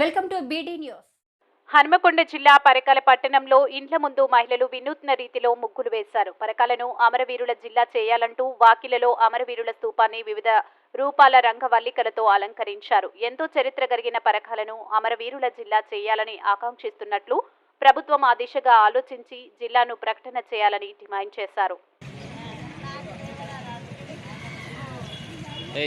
Welcome to BD news. Hanumakonda జిల్లా పరకాల పట్టణంలో ఇండ్ల ముందు మహిళలు వినూత్న రీతిలో ముగ్గులు వేశారు. పరకాలను అమరవీరుల జిల్లా చేయాలంటూ వాకిలలో అమరవీరుల స్తూపాన్ని వివిధ రూపాల రంగవల్లికలతో అలంకరించారు. ఎంతో చరిత్ర కలిగిన పరకాలను అమరవీరుల జిల్లా చేయాలని ఆకాంక్షిస్తున్నట్లు ప్రభుత్వం ఆ దిశగా ఆలోచించి జిల్లాను ప్రకటన చేయాలని డిమాండ్ చేశారు. ఏ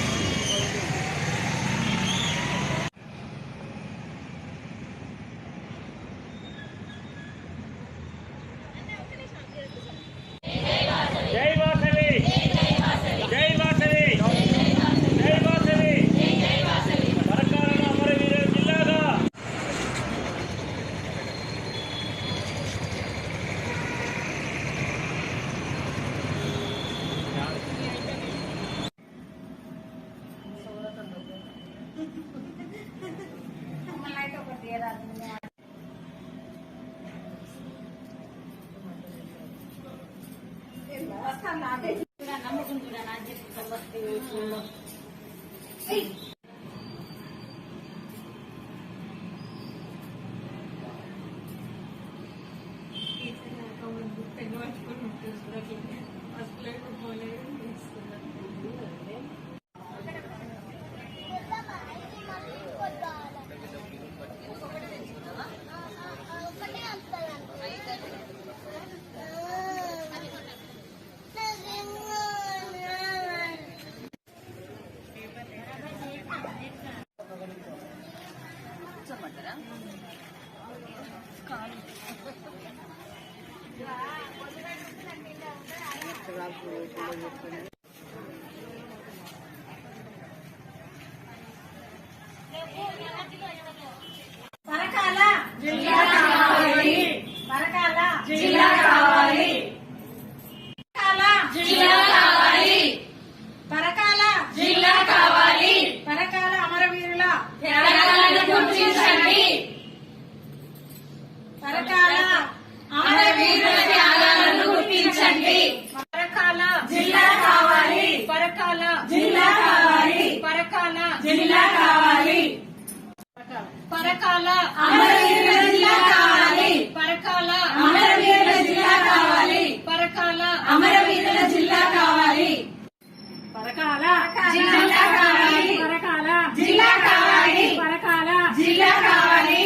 నమ్మకం చూడన్నా చెప్తా పరకాల జిల్లా కావాలి. పరకాల జిల్లా కావాలి. పరకాల జిల్లా కావాలి. పరకాల జిల్లా కావాలి. పరకాల అమరవీరుల త్యాగాలను గుర్తించండి. పరకాల అమరవీరుల త్యాగాలను గుర్తించండి. పరకాల జిల్లా కావాలి. పరకాల జిల్లా కావాలి. పరకాల జిల్లా కావాలి. పరకాల అమరవీరుల జిల్లా కావాలి. పరకాల అమరవీరుల జిల్లా కావాలి. పరకాల అమరవీరుల జిల్లా కావాలి. పరకాల జిల్లా కావాలి. పరకాల జిల్లా కావాలి. పరకాల జిల్లా కావాలి.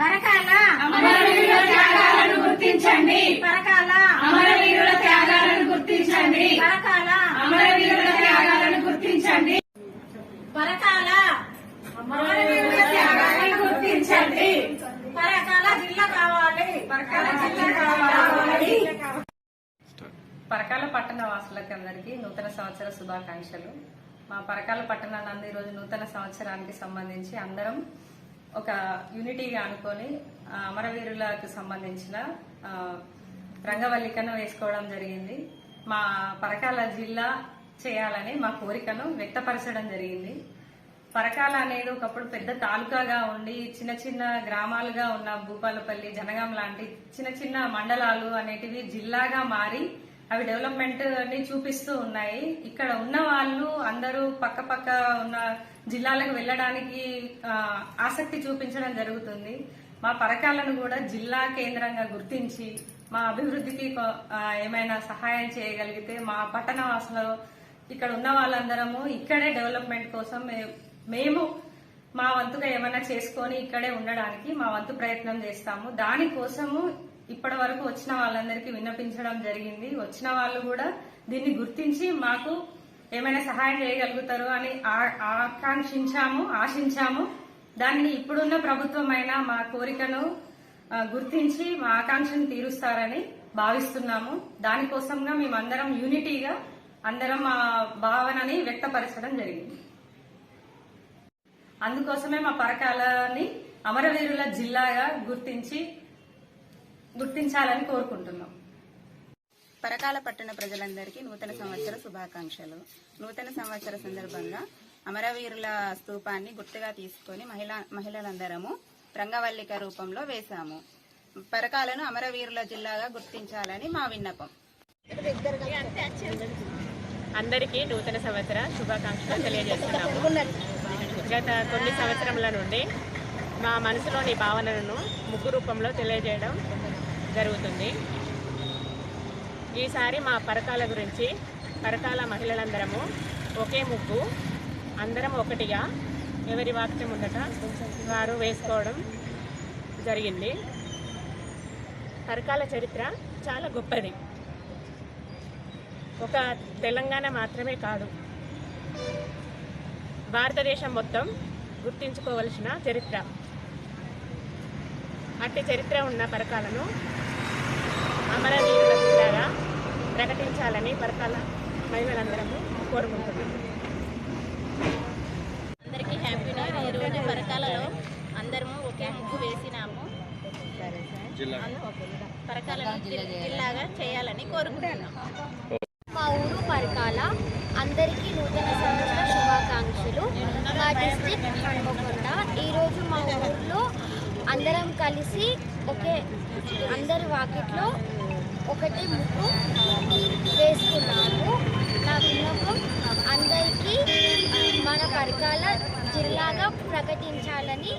పరకాల అమరవీరుల త్యాగాలను గుర్తించండి. పరకాల అమరవీరుల త్యాగాలను గుర్తించండి. పరకాల అమరవీరుల త్యాగాలను గుర్తించండి. పరకాల అమరవీరుల గుర్తించండి పరకాల జిల్లా కావాలి. పరకాల జిల్లా కావాలి. పరకాల పట్టణ వాసులకి అందరికీ నూతన సంవత్సర శుభాకాంక్షలు. మా పరకాల పట్టణాన్ని ఈరోజు నూతన సంవత్సరానికి సంబంధించి అందరం ఒక యూనిటీగా అనుకొని అమరవీరులకు సంబంధించిన రంగవల్లికను వేసుకోవడం జరిగింది. మా పరకాల జిల్లా చేయాలని మా కోరికను వ్యక్తపరచడం జరిగింది. పరకాల అనేది ఒకప్పుడు పెద్ద తాలూకాగా ఉండి చిన్న చిన్న గ్రామాలుగా ఉన్న భూపాలపల్లి జనగాం లాంటి చిన్న చిన్న మండలాలు అనేటివి జిల్లాగా మారి అవి డెవలప్మెంట్ని చూపిస్తూ ఉన్నాయి. ఇక్కడ ఉన్న వాళ్ళు అందరూ పక్క పక్క ఉన్న జిల్లాలకు వెళ్ళడానికి ఆసక్తి చూపించడం జరుగుతుంది. మా పరకాలను కూడా జిల్లా కేంద్రంగా గుర్తించి మా అభివృద్ధికి ఏమైనా సహాయం చేయగలిగితే మా పట్టణ వాసులు ఇక్కడ ఉన్న వాళ్ళందరము ఇక్కడే డెవలప్మెంట్ కోసం మేము మా వంతుగా ఏమైనా చేసుకొని ఇక్కడే ఉండడానికి మా వంతు ప్రయత్నం చేస్తాము. దానికోసము ఇప్పటి వరకు వచ్చిన వాళ్ళందరికీ విన్నపించడం జరిగింది. వచ్చిన వాళ్ళు కూడా దీన్ని గుర్తించి మాకు ఏమైనా సహాయం చేయగలుగుతారు అని ఆ- ఆకాంక్షించాము ఆశించాము. దాన్ని ఇప్పుడున్న ప్రభుత్వమైన మా కోరికను గుర్తించి మా ఆకాంక్షను తీరుస్తారని భావిస్తున్నాము. దానికోసంగా మేమందరం యూనిటీగా అందరం మా భావనని వ్యక్తపరచడం జరిగింది. అందుకోసమే మా పరకాలని అమరవీరుల జిల్లాగా గుర్తించి గుర్తించాలని కోరుకుంటున్నాం. పరకాల పట్టణ ప్రజలందరికీ నూతన సంవత్సర శుభాకాంక్షలు. నూతన సంవత్సర సందర్భంగా అమరవీరుల స్తూపాన్ని గుర్తుగా తీసుకొని మహిళా మహిళలందరము రంగవల్లిక రూపంలో వేశాము. పరకాలను అమరవీరుల జిల్లాగా గుర్తించాలని మా విన్నపం. అందరికీ నూతన సంవత్సర శుభాకాంక్షలు తెలియజేస్తున్నాము. గత కొన్ని సంవత్సరముల నుండి మా మనసులోని భావనలను ముగ్గు రూపంలో తెలియజేయడం జరుగుతుంది. ఈసారి మా పరకాల గురించి పరకాల మహిళలందరము ఒకే ముగ్గు అందరం ఒకటిగా ఎవరి వాక్యం ఉండట వారు వేసుకోవడం జరిగింది. పరకాల చరిత్ర చాలా గొప్పది. ఒక తెలంగాణ మాత్రమే కాదు. భారతదేశం మొత్తం గుర్తించుకోవలసిన చరిత్ర. అట్టి చరిత్ర ఉన్న పరకాలను అమరవీరుల జిల్లాగా ప్రకటించాలని పరకాల మహిళలందరము కోరుకుంటున్నాము అందరికీ హ్యాపీ న్యూ ఇయర్ ఈ రోజు పరకాలలో అందరము ఒకే ముగ్గు వేసినాము. పరకాలను జిల్- జిల్లాగా చేయాలని కోరుకుంటున్నాము మా ఊరు పరకాల అందరికీ నూతన సంవత్సర శుభాకాంక్షలు మా డిస్ట్రిక్ట్ హన్మకొండ ఈరోజు మా ఊర్లో అందరం కలిసి ఒకే అందరి వాకిట్లో ఒకటి ముగ్గు వేసుకున్నాము. నా విన్నపం అందరికీ మన పరకాల జిల్లాగా ప్రకటించాలని